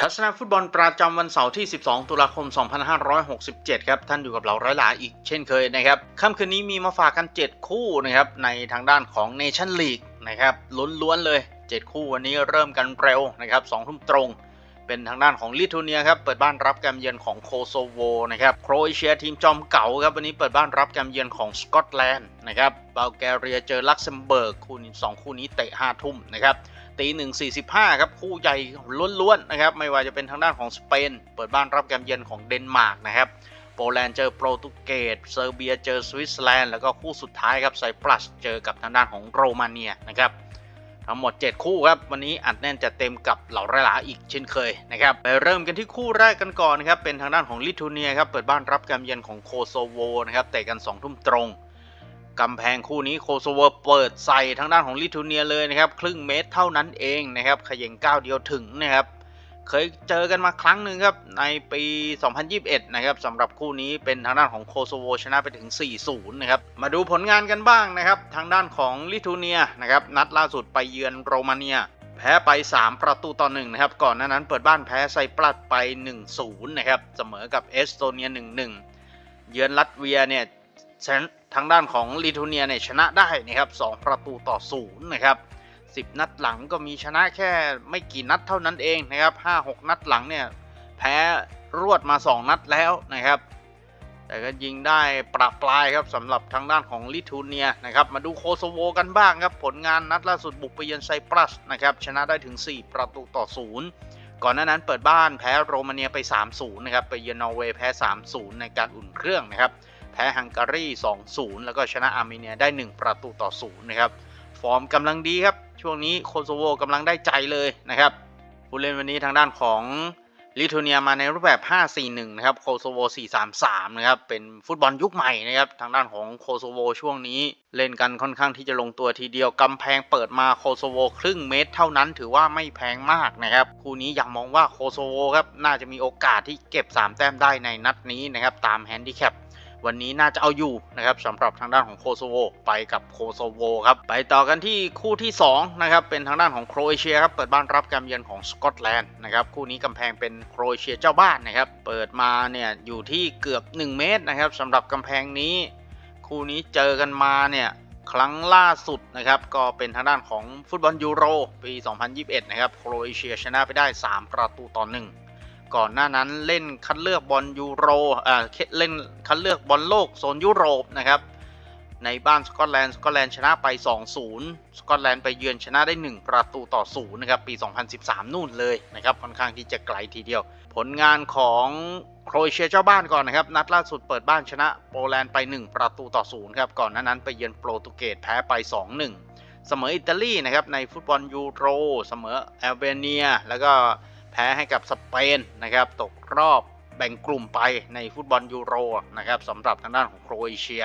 ทัศนฟุตบอลประจำวันเสาร์ที่ 12 ตุลาคม 2567 ครับ ท่านอยู่กับเราร้อยหลาอีกเช่นเคยนะครับค่ำคืนนี้มีมาฝากกัน 7 คู่นะครับในทางด้านของเนชั่นลีกนะครับล้วนๆเลย 7 คู่วันนี้เริ่มกันเร็วนะครับ2ทุ่มตรง เป็นทางด้านของลิทัวเนียครับ เปิดบ้านรับการเยือนของโคโซโวนะครับโครเอเชียทีมจอมเก่าครับวันนี้เปิดบ้านรับการเยือนของสกอตแลนด์นะครับบัลแกเรียเจอลักเซมเบิร์กคู่นี้สองคู่นี้เตะ5ทุ่มนะครับ ตีหนึ่งสี่สิบห้าครับ คู่ใหญ่ล้วนๆนะครับ ไม่ว่าจะเป็นทางด้านของสเปน เปิดบ้านรับแการเยือนของเดนมาร์กนะครับ โปแลนด์เจอโปรตุเกสเซอร์เบียเจอสวิตเซอร์แลนด์แล้วก็คู่สุดท้ายครับไซปรัสเจอกับทางด้านของโรมาเนียนะครับทั้งหมด 7 คู่ครับ วันนี้อัดแน่นจะเต็มกับเหล่าไรหลาอีกเช่นเคยนะครับไปเริ่มกันที่คู่แรกกันก่อนนะครับเป็นทางด้านของลิทัวเนียครับเปิดบ้านรับการเยือนของโคโซโวนะครับเตะกัน2ทุ่มตรง กำแพงคู่นี้โคโซโวเปิดใส่ทางด้านของลิทัวเนียเลยนะครับ ครึ่งเมตรเท่านั้นเองนะครับขย่งก้าวเดียวถึงนะครับ เคยเจอกันมาครั้งหนึ่งครับในปี 2021 นะครับสำหรับคู่นี้เป็นทางด้านของโคโซโวชนะไปถึง 4-0 นะครับ มาดูผลงานกันบ้างนะครับ ทางด้านของลิทัวเนียนะครับนัดล่าสุดไปเยือนโรมาเนียแพ้ไป 3 ประตูต่อ1นะครับ ก่อนหน้านั้นเปิดบ้านแพ้ไซปรัสไป 1-0 นะครับ เสมอกับเอสโตเนีย 1-1 เยือนลัตเวียเนี่ย ทางด้านของลิทัวเนียเนี่ยชนะได้นะครับ2ประตูต่อ0นะครับ10นัดหลังก็มีชนะแค่ไม่กี่นัดเท่านั้นเองนะครับ5-6นัดหลังเนี่ยแพ้รวดมา 2 นัดแล้วนะครับ แต่ก็ยิงได้ประปรายครับสำหรับทางด้านของลิทัวเนียนะครับ มาดูโคโซโวกันบ้างครับ ผลงานนัดล่าสุดบุกไปเยือนไซปรัสนะครับ ชนะได้ถึง 4 ประตูต่อ 0 ก่อนหน้านั้นเปิดบ้านแพ้โรมาเนียไป 3-0 นะครับ ไปเยือนนอร์เวย์แพ้ 3-0 ในการอุ่นเครื่องนะครับ แพ้ฮังการี 2-0 แล้วก็ชนะอาร์เมเนียได้ 1 ประตูต่อ 0 นะครับ ฟอร์มกำลังดีครับ ช่วงนี้โคโซโวกำลังได้ใจเลยนะครับ ผู้เล่นวันนี้ทางด้านของลิทัวเนียมาในรูปแบบ 5-4-1 นะครับ โคโซโว 4-3-3 นะครับ เป็นฟุตบอลยุคใหม่นะครับ ทางด้านของโคโซโวช่วงนี้ เล่นกันค่อนข้างที่จะลงตัวทีเดียว กำแพงเปิดมาโคโซโวครึ่งเมตร เท่านั้นถือว่าไม่แพงมากนะครับ คู่นี้ยังมองว่าโคโซโวครับ น่าจะมีโอกาสที่เก็บ 3 แต้มได้ในนัดนี้นะครับ ตามแฮนดิแคป วันนี้น่าจะเอาอยู่นะครับสำหรับทางด้านของโคโซโวไปกับโคโซโวครับไปต่อกันที่คู่ที่2นะครับเป็นทางด้านของโครเอเชียครับเปิดบ้านรับการเยือนของสกอตแลนด์นะครับคู่นี้กำแพงเป็นโครเอเชียเจ้าบ้านนะครับเปิดมาเนี่ยอยู่ที่เกือบ 1 เมตรนะครับสำหรับกำแพงนี้ คู่นี้เจอกันมาเนี่ยครั้งล่าสุดนะครับก็เป็นทางด้านของฟุตบอลยูโรปี 2021 นะครับโครเอเชียชนะไปได้ 3 ประตูต่อ1 ก่อนหน้านั้นเล่นคัดเลือกบอลยูโรอ่าเล่นคัดเลือกบอลโลกโซนยุโรปนะครับ ในบ้านสกอตแลนด์สกอตแลนด์ชนะไป 2-0 สกอตแลนด์ไปเยือนชนะได้ 1 ประตูต่อ0นะครับปี 2013 นู่นเลยนะครับค่อนข้างที่จะไกลทีเดียว ผลงานของโครเอเชียเจ้าบ้านก่อนนะครับ นัดล่าสุดเปิดบ้านชนะโปแลนด์ไป 1 ประตูต่อ0ครับก่อนหน้านั้นไปเยือนโปรตุเกสแพ้ไป 2-1 เสมออิตาลีนะครับในฟุตบอลยูโร เสมอแอลเบเนีย แล้วก็ แพ้ให้กับสเปนนะครับตกรอบแบ่งกลุ่มไปในฟุตบอลยูโรนะครับสำหรับทางด้านของโครเอเชีย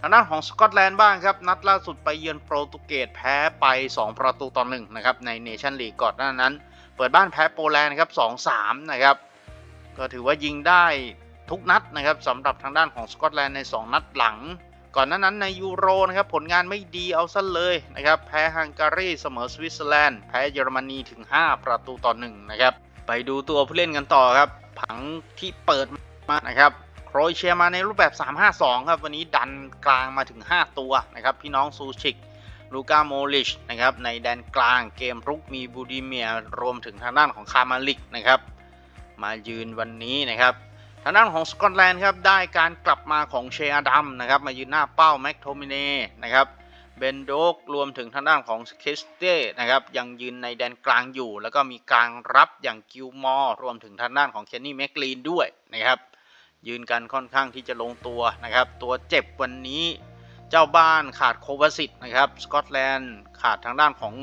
ทางด้านของสกอตแลนด์บ้างครับ นัดล่าสุดไปเยือนโปรตุเกสแพ้ไป 2 ประตูต่อ1นะครับในเนชั่นลีกก่อนหน้านั้น เปิดบ้านแพ้โปแลนด์ครับ2-3นะครับก็ถือว่ายิงได้ทุกนัดนะครับสำหรับทางด้านของสกอตแลนด์ใน 2 นัดหลัง ก่อนหน้านั้นในยูโรนะครับผลงานไม่ดีเอาซะเลยนะครับแพ้ฮังการีเสมอสวิตเซอร์แลนด์แพ้เยอรมนีถึง 5 ประตูต่อ1นะครับไปดูตัวผู้เล่นกันต่อครับ ผังที่เปิดมานะครับโครเอเชียมาในรูปแบบ 3-5-2 ครับ วันนี้ดันกลางมาถึง 5 ตัวนะครับพี่น้องซูชิกลูกาโมลิชนะครับในแดนกลางเกมรุกมีบูดิเมียรวมถึงทางด้านของคามาลิกนะครับมายืนวันนี้นะครับ ทางด้านของสกอตแลนด์ครับได้การกลับมาของเชอาดัมนะครับมายืนหน้าเป้าแม็กโทมิเน่นะครับเบนโดกรวมถึงทางด้านของเคสเต้นะครับยังยืนในแดนกลางอยู่ แล้วก็มีกลางรับอย่างกิลมอร์รวมถึงทางด้านของเคนนี่แมกลีนด้วยนะครับยืนกันค่อนข้างที่จะลงตัวนะครับ ตัวเจ็บวันนี้เจ้าบ้านขาดโควาสิตนะครับสกอตแลนด์ขาดทางด้านของ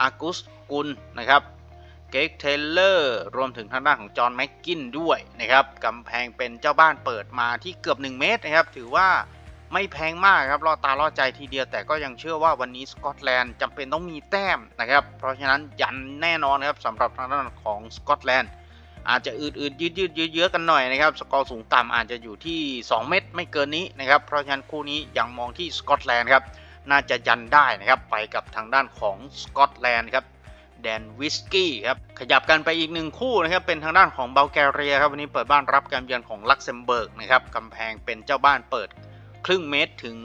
อากุสกุลนะครับ เก็กเทเลอร์รวมถึงทางด้านของจอห์นแม็กกินด้วยนะครับกำแพงเป็นเจ้าบ้านเปิดมาที่เกือบ 1 เมตรนะครับ ถือว่าไม่แพงมากครับรอดตารอดใจทีเดียวแต่ก็ยังเชื่อว่าวันนี้สกอตแลนด์จำเป็นต้องมีแต้มนะครับ เพราะฉะนั้นยันแน่นอนครับสำหรับทางด้านของสกอตแลนด์อาจจะอืดๆยืดๆเยอะๆกันหน่อยนะครับ สกอร์สูงต่ำอาจจะอยู่ที่ 2 เม็ดไม่เกินนี้นะครับ เพราะฉะนั้นคู่นี้ยังมองที่สกอตแลนด์ครับน่าจะยันได้นะครับไปกับทางด้านของสกอตแลนด์ครับ แดนวิสกี้ครับขยับกันไปอีกหนึ่งคู่นะครับเป็นทางด้านของเบลแกเรียครับวันนี้เปิดบ้านรับการเยือนของลักเซมเบิร์กนะครับกำแพงเป็นเจ้าบ้านเปิดครึ่งเมตรถึง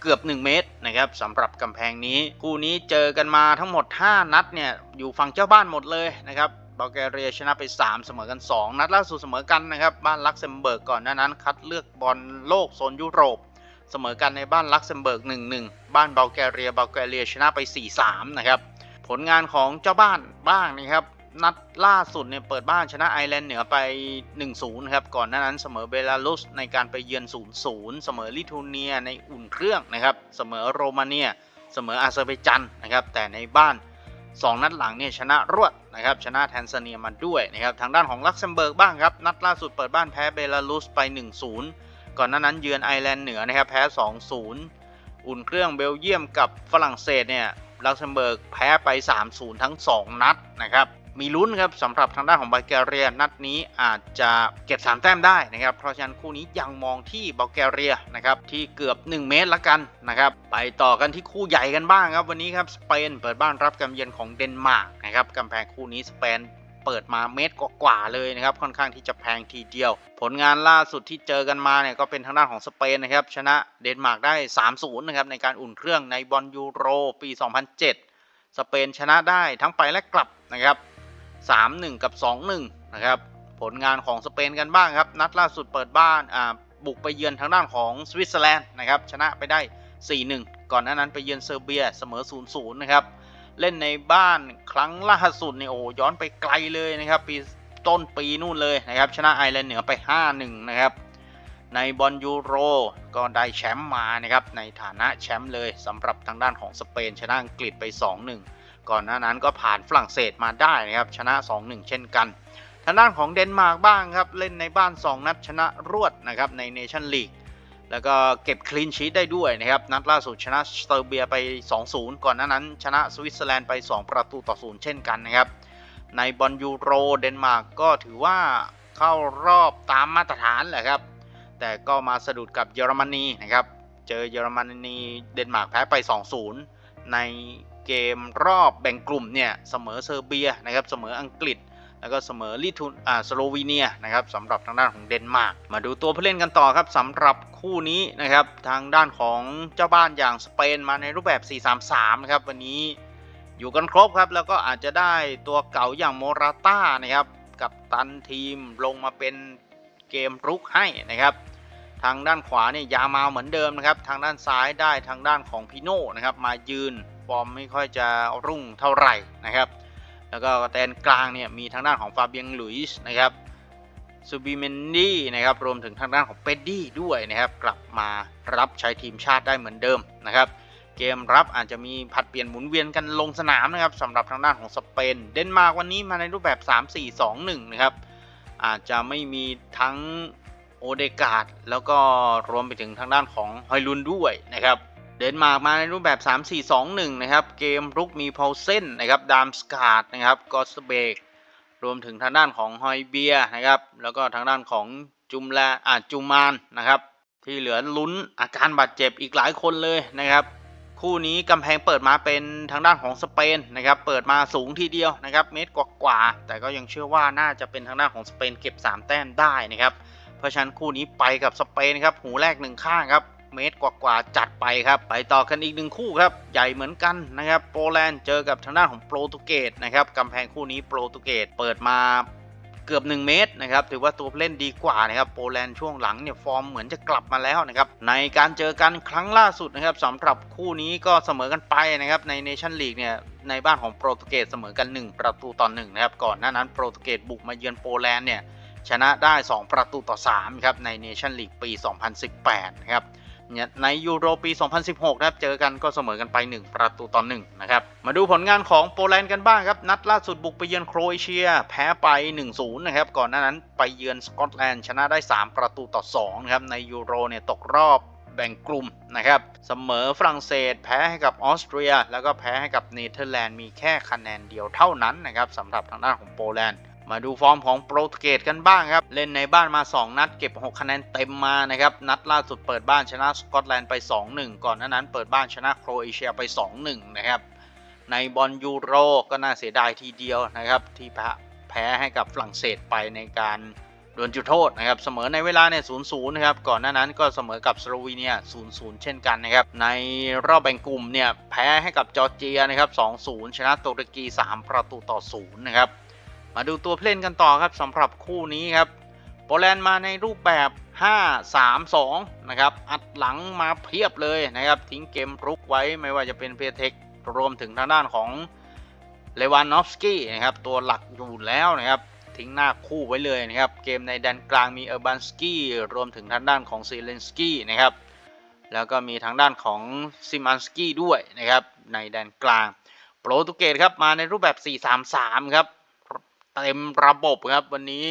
เกือบ 1 เมตรนะครับสำหรับกำแพงนี้คู่นี้เจอกันมาทั้งหมด 5 นัดเนี่ยอยู่ฝั่งเจ้าบ้านหมดเลยนะครับเบลแกเรียชนะไป 3 เสมอกัน 2 นัดล่าสุดเสมอกันนะครับบ้านลักเซมเบิร์กก่อนหน้านั้น คัดเลือกบอลโลกโซนยุโรป เสมอกันในบ้านลักเซมเบิร์ก 1-1 บ้านเบลแกเรียเบลแกเรียชนะไป 4-3 นะครับ ผลงานของเจ้าบ้านบ้างนะครับ นัดล่าสุดเนี่ยเปิดบ้านชนะไอร์แลนด์เหนือไป 1-0 ครับ ก่อนหน้านั้นเสมอเบลารุสในการไปเยือน 0-0 เสมอลิทัวเนียในอุ่นเครื่องนะครับ เสมอโรมาเนีย เสมออาเซอร์ไบจันนะครับ แต่ในบ้าน 2 นัดหลังเนี่ยชนะรวดนะครับ ชนะแทนซาเนียมาด้วยนะครับ ทางด้านของลักเซมเบิร์กบ้างครับ นัดล่าสุดเปิดบ้านแพ้เบลารุสไป 1-0 ก่อนหน้านั้นเยือนไอร์แลนด์เหนือนะครับ แพ้ 2-0 อุ่นเครื่องเบลเยียมกับฝรั่งเศสเนี่ย ลักเซมเบิร์กแพ้ไป 3-0 ทั้ง 2 นัดนะครับ มีลุ้นครับสำหรับทางด้านของบัลแกเรียนัดนี้อาจจะเก็บ 3 แต้มได้นะครับ เพราะฉะนั้นคู่นี้ยังมองที่บัลแกเรียนะครับที่เกือบ 1 เมตรละกันนะครับ ไปต่อกันที่คู่ใหญ่กันบ้างครับ วันนี้ครับสเปนเปิดบ้านรับกำเยือนของเดนมาร์กนะครับกำแพงคู่นี้สเปน เปิดมาเมตรกว่าๆเลยนะครับค่อนข้างที่จะแพงทีเดียว ผลงานล่าสุดที่เจอกันมาเนี่ยก็เป็นทางด้านของสเปนนะครับชนะเดนมาร์กได้ 3-0 นะครับในการอุ่นเครื่องในบอลยูโรปี 2007 สเปนชนะได้ทั้งไปและกลับนะครับ 3-1 กับ 2-1 นะครับผลงานของสเปนกันบ้างครับนัดล่าสุดเปิดบ้านอ่าบุกไปเยือนทางด้านของสวิตเซอร์แลนด์นะครับชนะไปได้ 4-1 ก่อนหน้านั้นไปเยือนเซอร์เบียเสมอ 0-0 นะครับ เล่นในบ้านครั้งล่าสุดเนี่ยโอ้ย้อนไปไกลเลยนะครับ ปีต้นปีนู่นเลยนะครับ ชนะไอร์แลนด์เหนือไป 5-1 นะครับ ในบอลยูโรก็ได้แชมป์มานะครับ ในฐานะแชมป์เลยสำหรับทางด้านของสเปน ชนะอังกฤษไป 2-1 ก่อนหน้านั้นก็ผ่านฝรั่งเศสมาได้นะครับ ชนะ 2-1 เช่นกัน ทางด้านของเดนมาร์กบ้างครับ เล่นในบ้าน 2 นัดชนะรวดนะครับในเนชั่นลีก แล้วก็เก็บคลีนชีตได้ด้วยนะครับ นัดล่าสุดชนะเซอร์เบียไป 2-0 ก่อนหน้านั้น ชนะสวิตเซอร์แลนด์ไป 2 ประตูต่อ0เช่นกันนะครับ ในบอลยูโรเดนมาร์กก็ถือว่าเข้ารอบตามมาตรฐานแหละครับ แต่ก็มาสะดุดกับเยอรมนีนะครับ เจอเยอรมนีเดนมาร์กแพ้ไป 2-0 ในเกมรอบแบ่งกลุ่มเนี่ยเสมอเซอร์เบียนะครับเสมออังกฤษ แล้วก็เสมอลิทุนอ่าสโลวีเนียนะครับสำหรับทางด้านของเดนมาร์กมาดูตัวผู้เล่นกันต่อครับสำหรับคู่นี้นะครับทางด้านของเจ้าบ้านอย่างสเปนมาในรูปแบบ 4-3-3นะครับวันนี้อยู่กันครบครับ แล้วก็อาจจะได้ตัวเก่าอย่างโมราต้านะครับกับตันทีมลงมาเป็นเกมรุกให้นะครับ ทางด้านขวาเนี่ยยามาเหมือนเดิมนะครับ ทางด้านซ้ายได้ทางด้านของพิโน่นะครับมายืนฟอร์มไม่ค่อยจะรุ่งเท่าไหร่นะครับ แล้วก็แตนกลางเนี่ยมีทางด้านของฟาเบียงลุยส์นะครับซูบิเมนดี้นะครับรวมถึงทางด้านของเปดดี้ด้วยนะครับ กลับมารับใช้ทีมชาติได้เหมือนเดิมนะครับเกมรับอาจจะมีผัดเปลี่ยนหมุนเวียนกันลงสนามนะครับสำหรับทางด้านของสเปน เดนมาร์กวันนี้มาในรูปแบบ 3-4-2-1 นะครับ อาจจะไม่มีทั้งโอเดกาดแล้วก็รวมไปถึงทางด้านของฮอยลุนด้วยนะครับ เดนมาร์กมาในรูปแบบ 3-4-2-1 นะครับ เกมรุกมีพอลเซนนะครับ ดามสกาดนะครับ กอสเบก รวมถึงทางด้านของฮอยเบียนะครับ แล้วก็ทางด้านของจุมแลอาจูมานนะครับ ที่เหลือลุ้นอาการบาดเจ็บอีกหลายคนเลยนะครับ คู่นี้กำแพงเปิดมาเป็นทางด้านของสเปนนะครับ เปิดมาสูงทีเดียวนะครับ เมตรกว่าๆ แต่ก็ยังเชื่อว่าน่าจะเป็นทางด้านของสเปนเก็บ 3 แต้มได้นะครับ เพราะฉะนั้นคู่นี้ไปกับสเปนครับ หูแรกหนึ่งข้างครับ เมตรกว่าๆจัดไปครับ ไปต่อกันอีกหนึ่งคู่ครับ ใหญ่เหมือนกันนะครับ โปแลนด์เจอกับทางด้านของโปรตุเกสนะครับกำแพงคู่นี้โปรตุเกสเปิดมาเกือบ 1 เมตรนะครับถือว่าตัวเล่นดีกว่านะครับโปแลนด์ช่วงหลังเนี่ยฟอร์มเหมือนจะกลับมาแล้วนะครับในการเจอกันครั้งล่าสุดนะครับสำหรับคู่นี้ก็เสมอกันไปนะครับในเนชั่นลีกเนี่ยในบ้านของโปรตุเกสเสมอกัน 1 ประตูต่อ1นะครับก่อนหน้านั้นโปรตุเกสบุกมาเยือนโปแลนด์เนี่ยชนะได้ 2 ประตูต่อ3ครับในเนชั่นลีกปี 2018นะครับ เนี่ยในยูโรปี 2016นะครับเจอกันก็เสมอกันไป 1 ประตูต่อ1นะครับมาดูผลงานของโปแลนด์กันบ้างครับนัดล่าสุดบุกไปเยือนโครเอเชีย แพ้ไป 1-0นะครับก่อนหน้านั้นไปเยือนสกอตแลนด์ชนะได้ 3 ประตูต่อ2นะครับในยูโรเนี่ยตกรอบแบ่งกลุ่มนะครับเสมอฝรั่งเศส แพ้ให้กับออสเตรีย แล้วก็แพ้ให้กับเนเธอร์แลนด์มีแค่คะแนนเดียวเท่านั้นนะครับสำหรับทางด้านของโปแลนด์ มาดูฟอร์มของโปรตุเกสกันบ้างครับ เล่นในบ้านมา 2 นัดเก็บ 6 คะแนนเต็มมานะครับ นัดล่าสุดเปิดบ้านชนะสกอตแลนด์ไป 2-1 ก่อนหน้านั้นเปิดบ้านชนะโครเอเชียไป 2-1 นะครับ ในบอลยูโรก็น่าเสียดายทีเดียวนะครับ ที่แพ้ให้กับฝรั่งเศสไปในการดวลจุดโทษนะครับเสมอในเวลาเนี่ย0 0นย์นะครับก่อนหน้านั้นก็เสมอกับสโลวีเนีย0 0เช่นกันนะครับในรอบแบ่งกลุ่มเนี่ยแพ้ให้กับจอร์เจียนะครับ2 0ชนะตุรกี3ประตูต่อ0นะครับ มาดูตัวเพลนกันต่อครับสำหรับคู่นี้ครับโปแลนด์มาในรูปแบบ 5 3 2 นะครับ อัดหลังมาเพียบเลยนะครับ ทิ้งเกมรุกไว้ไม่ว่าจะเป็นเพเทครวมถึงทางด้านของเลวานนอฟสกี้นะครับ ตัวหลักอยู่แล้วนะครับ ทิ้งหน้าคู่ไว้เลยนะครับ เกมในแดนกลางมีเออร์บันสกี้รวมถึงทางด้านของซีเลนสกี้นะครับ แล้วก็มีทางด้านของซิมันสกี้ด้วยนะครับ ในแดนกลาง โปรตุเกสครับมาในรูปแบบ 4-3-3 ครับ เต็มระบบครับวันนี้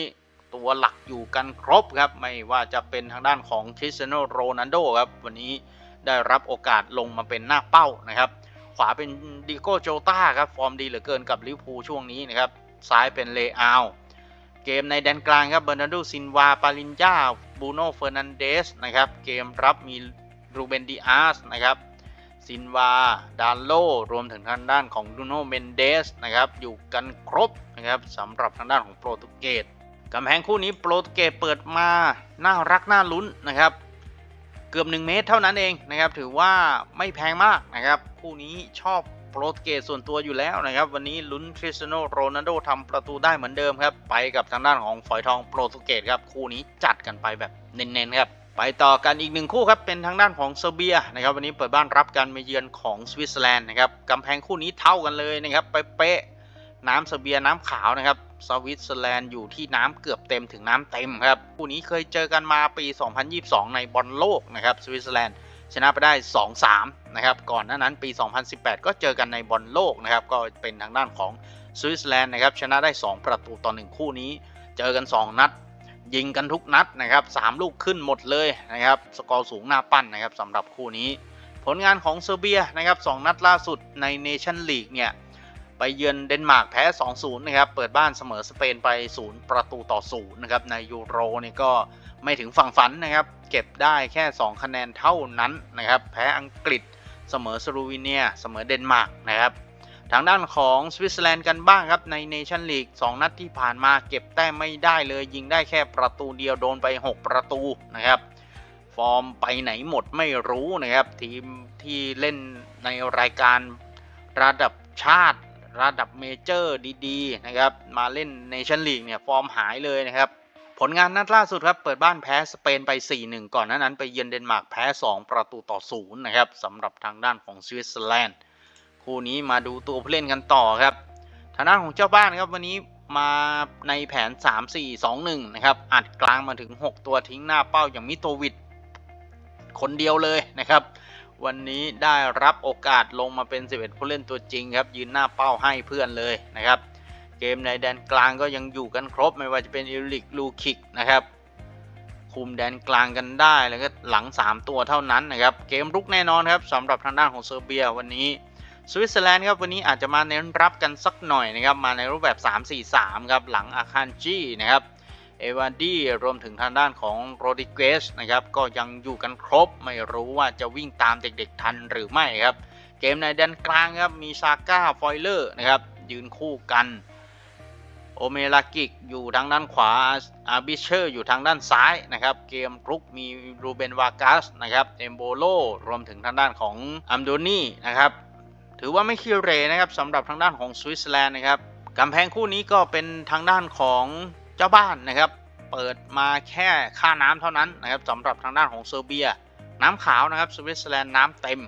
ตัวหลักอยู่กันครบครับ ไม่ว่าจะเป็นทางด้านของคริสเตียโนโรนัลโดครับ วันนี้ได้รับโอกาสลงมาเป็นหน้าเป้านะครับ ขวาเป็นดิโก้โจตาครับ ฟอร์มดีเหลือเกินกับลิเวอร์พูลช่วงนี้นะครับ ซ้ายเป็นเลอาเกมในแดนกลางครับเบอร์นาร์โดซินวา ปาลินยาบูโนเฟอร์นันเดสนะครับ เกมรับมีรูเบนดิอาสนะครับ ซินวา ดานโล รวมถึงทางด้านของดูโนเมนเดสนะครับ อยู่กันครบนะครับสำหรับทางด้านของโปรตุเกสกำแพงคู่นี้โปรตุเกสเปิดมา น่ารักน่าลุ้นนะครับ เกือบ 1 เมตรเท่านั้นเองนะครับ ถือว่าไม่แพงมากนะครับ คู่นี้ชอบโปรตุเกสส่วนตัวอยู่แล้วนะครับ วันนี้ลุ้นคริสเตียโนโรนัลโดทำประตูได้เหมือนเดิมครับ ไปกับทางด้านของฝอยทองโปรตุเกสครับ คู่นี้จัดกันไปแบบเน้นๆครับ ไปต่อกันอีกหนึ่งคู่ครับเป็นทางด้านของเซอร์เบียนะครับวันนี้เปิดบ้านรับการมาเยือนของสวิตเซอร์แลนด์นะครับกำแพงคู่นี้เท่ากันเลยนะครับไปเป๊ะน้ำเซอร์เบียน้ำขาวนะครับสวิตเซอร์แลนด์อยู่ที่น้ำเกือบเต็มถึงน้ำเต็มครับคู่นี้เคยเจอกันมาปี 2022 ในบอลโลกนะครับสวิตเซอร์แลนด์ชนะไปได้ 2-3 นะครับก่อนหน้านั้นปี 2018 ก็เจอกันในบอลโลกนะครับก็เป็นทางด้านของสวิตเซอร์แลนด์นะครับชนะได้ 2 ประตูต่อ 1 คู่นี้ เจอกัน 2 นัด ยิงกันทุกนัดนะครับ3ลูกขึ้นหมดเลยนะครับสกอร์สูงหน้าปั้นนะครับสำหรับคู่นี้ ผลงานของเซอร์เบียนะครับ2นัดล่าสุดในเนชั่นลีกเนี่ยไปเยือนเดนมาร์กแพ้ 2-0 นะครับ เปิดบ้านเสมอสเปนไป 0 ประตูต่อ 0 นะครับ ในยูโรนี่ก็ไม่ถึงฝั่งฝันนะครับ เก็บได้แค่ 2 คะแนนเท่านั้นนะครับ แพ้อังกฤษเสมอสโลวีเนีย เสมอเดนมาร์กนะครับ ทางด้านของสวิตเซอร์แลนด์กันบ้างครับในเนชั่นลีก2นัดที่ผ่านมาเก็บแต้มไม่ได้เลย ยิงได้แค่ประตูเดียวโดนไป 6 ประตูนะครับ ฟอร์มไปไหนหมดไม่รู้นะครับ ทีมที่เล่นในรายการระดับชาติ ระดับเมเจอร์ดีๆนะครับ มาเล่นเนชั่นลีกเนี่ยฟอร์มหายเลยนะครับ ผลงานนัดล่าสุดครับ เปิดบ้านแพ้สเปนไป 4-1 ก่อนนั้นไปเยือนเดนมาร์กแพ้ 2 ประตูต่อ 0 นะครับสำหรับทางด้านของสวิตเซอร์แลนด์ คู่นี้มาดูตัวผู้เล่นกันต่อครับทางด้านของเจ้าบ้านครับวันนี้มาในแผน 3-4-2-1 นะครับ อัดกลางมาถึง 6 ตัวทิ้งหน้าเป้าอย่างมิโตวิดคนเดียวเลยนะครับ วันนี้ได้รับโอกาสลงมาเป็น 11 ผู้เล่นตัวจริงครับยืนหน้าเป้าให้เพื่อนเลยนะครับ เกมในแดนกลางก็ยังอยู่กันครบไม่ว่าจะเป็นอิลิกลูคิกนะครับคุมแดนกลางกันได้แล้วก็หลัง 3 ตัวเท่านั้นนะครับ เกมรุกแน่นอนครับสำหรับทางด้านของเซอร์เบียวันนี้ สวิตเซอร์แลนด์ครับวันนี้อาจจะมาเน้นรับกันสักหน่อยนะครับมาในรูปแบบ 3-4-3 ครับหลังอาคานจีนะครับเอวานดี้รวมถึงทางด้านของโรดิเกสนะครับก็ยังอยู่กันครบไม่รู้ว่าจะวิ่งตามเด็กๆทันหรือไม่ครับ เกมในแดนกลางครับมีซาก้าฟอยเลอร์นะครับยืนคู่กันโอเมลากิกอยู่ทางด้านขวาอาบิเชอร์อยู่ทางด้านซ้ายนะครับ เกมรุกมีรูเบนวากัสนะครับเอมโบโลรวมถึงทางด้านของอัมโดนีนะครับ ถือว่าไม่ขี้เรนะครับสำหรับทางด้านของสวิตเซอร์แลนด์นะครับกำแพงคู่นี้ก็เป็นทางด้านของเจ้าบ้านนะครับ เปิดมาแค่ค่าน้ำเท่านั้นนะครับสำหรับทางด้านของเซอร์เบีย น้ำขาวนะครับสวิตเซอร์แลนด์น้ำเต็ม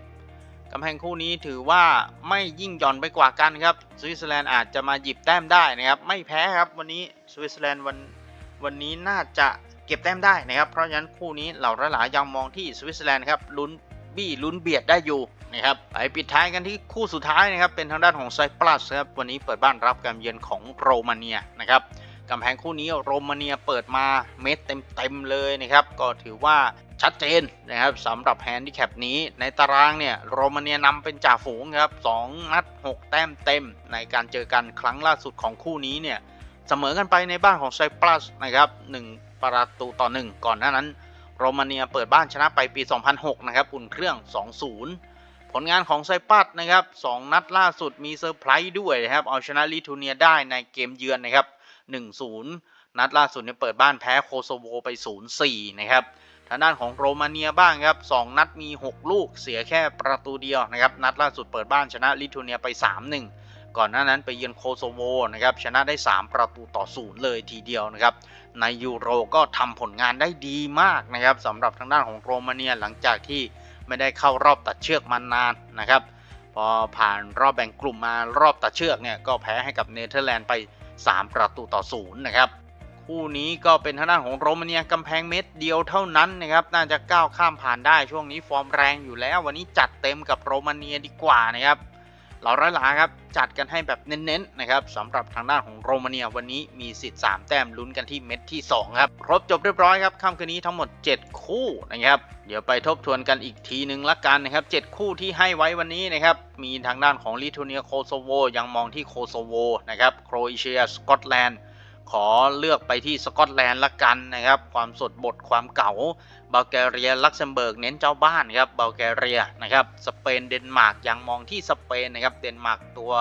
กำแพงคู่นี้ถือว่าไม่ยิ่งหย่อนไปกว่ากันครับสวิตเซอร์แลนด์อาจจะมาหยิบแต้มได้นะครับไม่แพ้ครับวันนี้สวิตเซอร์แลนด์วันวันนี้น่าจะเก็บแต้มได้นะครับเพราะฉะนั้นคู่นี้เหล่าหลายๆยังมองที่สวิตเซอร์แลนด์ครับลุ้น บี้ลุ้นเบียดได้อยู่นะครับไปปิดท้ายกันที่คู่สุดท้ายนะครับเป็นทางด้านของไซปรัสครับวันนี้เปิดบ้านรับการเยือนของโรมาเนียนะครับกำแพงคู่นี้โรมาเนียเปิดมาเม็ดเต็มๆเลยนะครับก็ถือว่าชัดเจนนะครับสำหรับแฮนดิแคปนี้ในตารางเนี่ยโรมาเนียนำเป็นจ่าฝูงครับ2นัด 6 แต้มเต็ม ในการเจอกันครั้งล่าสุดของคู่นี้เนี่ยเสมอกันไปในบ้านของไซปรัสนะครับ1ประตูต่อ 1 ก่อนหน้านั้น โรมาเนียเปิดบ้านชนะไปปี 2006 นะครับ อุ่นเครื่อง 2-0 ผลงานของไซปัสนะครับสองนัดล่าสุดมีเซอร์ไพรส์ด้วยนะครับ เอาชนะลิทัวเนียได้ในเกมเยือนนะครับ 1-0 นัดล่าสุดเนี่ยเปิดบ้านแพ้โคโซโวไป 0-4 นะครับ ทางด้านของโรมาเนียบ้างครับ 2 นัดมี 6 ลูก เสียแค่ประตูเดียวนะครับ นัดล่าสุดเปิดบ้านชนะลิทัวเนียไป 3-1 ก่อนหน้านั้นไปเยือนโคโซโวนะครับชนะได้ 3 ประตูต่อ0เลยทีเดียวนะครับในยูโรก็ทำผลงานได้ดีมากนะครับสำหรับทางด้านของโรมาเนียหลังจากที่ไม่ได้เข้ารอบตัดเชือกมานานนะครับพอผ่านรอบแบ่งกลุ่มมารอบตัดเชือกเนี่ยก็แพ้ให้กับเนเธอร์แลนด์ไป 3 ประตูต่อศูนย์นะครับคู่นี้ก็เป็นทางด้านของโรมาเนียกำแพงเม็ดเดียวเท่านั้นนะครับน่าจะก้าวข้ามผ่านได้ช่วงนี้ฟอร์มแรงอยู่แล้ว วันนี้จัดเต็มกับโรมาเนียดีกว่านะครับ เราร้อยหลาครับจัดกันให้แบบเน้นๆนะครับสำหรับทางด้านของโรมาเนียวันนี้มีสิทธิ์3แต้มลุ้นกันที่เม็ดที่2ครับครบจบเรียบร้อยครับค่ำคืนนี้ทั้งหมด 7 คู่นะครับเดี๋ยวไปทบทวนกันอีกทีหนึ่งละกันนะครับ7คู่ที่ให้ไว้วันนี้นะครับมีทางด้านของลิทัวเนียโคโซโวยังมองที่โคโซโวนะครับโครเอเชียสกอตแลนด์ ขอเลือกไปที่สกอตแลนด์ละกันนะครับ ความสดบทความเก่าบัลแกเรียลักเซมเบิร์กเน้นเจ้าบ้านครับบัลแกเรียนะครับสเปนเดนมาร์กยังมองที่สเปนนะครับเดนมาร์กตัว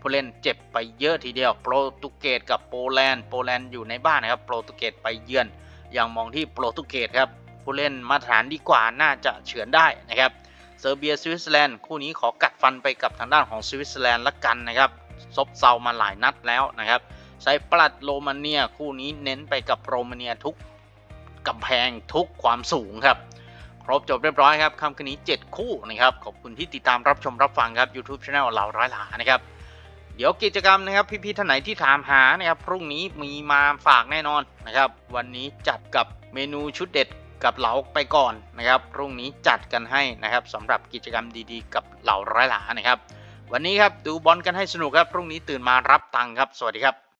ผู้เล่นเจ็บไปเยอะทีเดียวโปรตุเกสกับโปแลนด์โปแลนด์อยู่ในบ้านนะครับโปรตุเกสไปเยือนยังมองที่โปรตุเกสครับผู้เล่นมาตรฐานดีกว่าน่าจะเฉือนได้นะครับเซอร์เบียสวิตเซอร์แลนด์คู่นี้ขอกัดฟันไปกับทางด้านของสวิตเซอร์แลนด์ละกันนะครับซบเซามาหลายนัดแล้วนะครับ ไซปรัสโรมาเนียคู่นี้เน้นไปกับโรมาเนียทุกกำแพงทุกความสูงครับ ครบจบเรียบร้อยครับค่ำคืนนี้ 7 คู่นะครับ ขอบคุณที่ติดตามรับชมรับฟังครับ YouTube Channel เหล่าร้อยหลานะครับ เดี๋ยวกิจกรรมนะครับ พี่ๆท่านไหนที่ถามหานะครับพรุ่งนี้มีมาฝากแน่นอนนะครับ วันนี้จัดกับเมนูชุดเด็ดกับเหลาไปก่อนนะครับพรุ่งนี้จัดกันให้นะครับสำหรับกิจกรรมดีๆ กับเหล่าร้อยหลานะครับ วันนี้ครับดูบอลกันให้สนุกครับพรุ่งนี้ตื่นมารับตังค์ครับ สวัสดีครับ